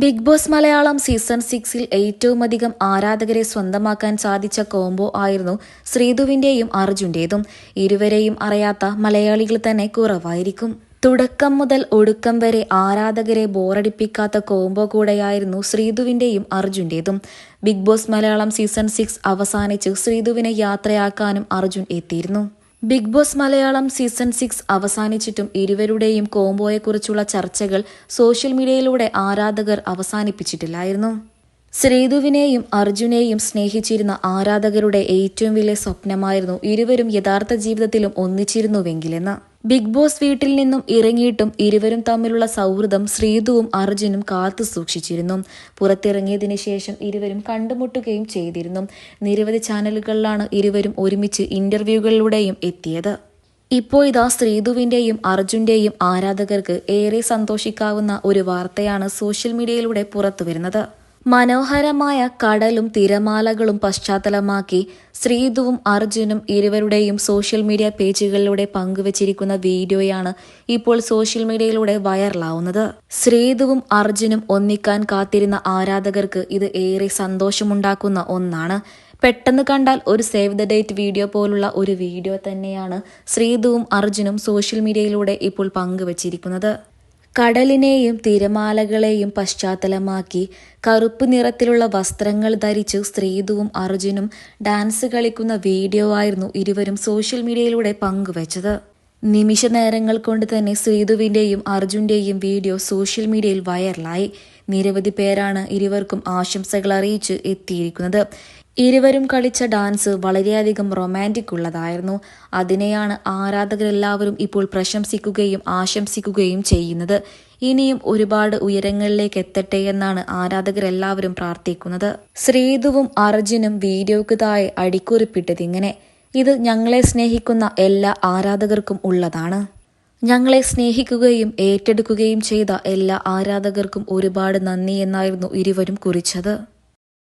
Big boss Malayalam season സിക്സിൽ ഏറ്റവുമധികം ആരാധകരെ സ്വന്തമാക്കാൻ സാധിച്ച കോംബോ ആയിരുന്നു ശ്രീധുവിന്റെയും അർജുന്റേതും. ഇരുവരെയും അറിയാത്ത മലയാളികൾ തന്നെ കുറവായിരിക്കും. തുടക്കം മുതൽ ഒടുക്കം വരെ ആരാധകരെ ബോറടിപ്പിക്കാത്ത കോംബോ കൂടെയായിരുന്നു ശ്രീധുവിന്റെയും അർജുന്റേതും. Bigg Boss Malayalam season six അവസാനിച്ച് ശ്രീധുവിനെ യാത്രയാക്കാനും അർജുൻ എത്തിയിരുന്നു. Bigg Boss Malayalam season six അവസാനിച്ചിട്ടും ഇരുവരുടെയും കോംബോയെക്കുറിച്ചുള്ള ചർച്ചകൾ സോഷ്യൽ മീഡിയയിലൂടെ ആരാധകർ അവസാനിപ്പിച്ചിട്ടില്ലായിരുന്നു. ശ്രീധുവിനെയും അർജുനെയും സ്നേഹിച്ചിരുന്ന ആരാധകരുടെ ഏറ്റവും വലിയ സ്വപ്നമായിരുന്നു ഇരുവരും യഥാർത്ഥ ജീവിതത്തിലും ഒന്നിച്ചിരുന്നുവെങ്കിലെന്ന്. ബിഗ് ബോസ് വീട്ടിൽ നിന്നും ഇറങ്ങിയിട്ടും ഇരുവരും തമ്മിലുള്ള സൗഹൃദം ശ്രീതുവും അർജുനും കാത്തു സൂക്ഷിച്ചിരുന്നു. പുറത്തിറങ്ങിയതിനു ശേഷം ഇരുവരും കണ്ടുമുട്ടുകയും ചെയ്തിരുന്നു. നിരവധി ചാനലുകളിലാണ് ഇരുവരും ഒരുമിച്ച് ഇന്റർവ്യൂകളിലൂടെയും എത്തിയത്. ഇപ്പോൾ ഇതാ ശ്രീധുവിന്റെയും അർജുന്റെയും ആരാധകർക്ക് ഏറെ സന്തോഷിക്കാവുന്ന ഒരു വാർത്തയാണ് സോഷ്യൽ മീഡിയയിലൂടെ പുറത്തുവരുന്നത്. മനോഹരമായ കടലും തിരമാലകളും പശ്ചാത്തലമാക്കി ശ്രീധുവും അർജുനും ഇരുവരുടെയും സോഷ്യൽ മീഡിയ പേജുകളിലൂടെ പങ്കുവച്ചിരിക്കുന്ന വീഡിയോയാണ് ഇപ്പോൾ സോഷ്യൽ മീഡിയയിലൂടെ വൈറലാവുന്നത്. ശ്രീധുവും അർജുനും ഒന്നിക്കാൻ കാത്തിരുന്ന ആരാധകർക്ക് ഇത് ഏറെ സന്തോഷമുണ്ടാക്കുന്ന ഒന്നാണ്. പെട്ടെന്ന് കണ്ടാൽ ഒരു സേവ് ദ ഡേറ്റ് വീഡിയോ പോലുള്ള ഒരു വീഡിയോ തന്നെയാണ് ശ്രീധുവും അർജുനും സോഷ്യൽ മീഡിയയിലൂടെ ഇപ്പോൾ പങ്കുവച്ചിരിക്കുന്നത്. കടലിനെയും തിരമാലകളെയും പശ്ചാത്തലമാക്കി കറുപ്പ് നിറത്തിലുള്ള വസ്ത്രങ്ങൾ ധരിച്ച് ശ്രീധുവും അർജുനും ഡാൻസ് കളിക്കുന്ന വീഡിയോ ആയിരുന്നു ഇരുവരും സോഷ്യൽ മീഡിയയിലൂടെ പങ്കുവച്ചത്. നിമിഷ നേരങ്ങൾ കൊണ്ട് തന്നെ ശ്രീധുവിന്റെയും അർജുന്റെയും വീഡിയോ സോഷ്യൽ മീഡിയയിൽ വൈറലായി. നിരവധി പേരാണ് ഇരുവർക്കും ആശംസകൾ അറിയിച്ച് എത്തിയിരിക്കുന്നത്. ഇരുവരും കളിച്ച ഡാൻസ് വളരെയധികം റൊമാന്റിക് ഉള്ളതായിരുന്നു അതിനെയാണ് ആരാധകരെല്ലാവരും ഇപ്പോൾ പ്രശംസിക്കുകയും ആശംസിക്കുകയും ചെയ്യുന്നത്. ഇനിയും ഒരുപാട് ഉയരങ്ങളിലേക്ക് എത്തട്ടെ എന്നാണ് ആരാധകരെല്ലാവരും പ്രാർത്ഥിക്കുന്നത്. ശ്രീധുവും അർജുനും വീഡിയോക്ക് താഴെ അടിക്കുറിപ്പിട്ടതിങ്ങനെ ഇത് ഞങ്ങളെ സ്നേഹിക്കുന്ന എല്ലാ ആരാധകർക്കും ഉള്ളതാണ്. ഞങ്ങളെ സ്നേഹിക്കുകയും ഏറ്റെടുക്കുകയും ചെയ്ത എല്ലാ ആരാധകർക്കും ഒരുപാട് നന്ദി എന്നായിരുന്നു ഇരുവരും കുറിച്ചത്.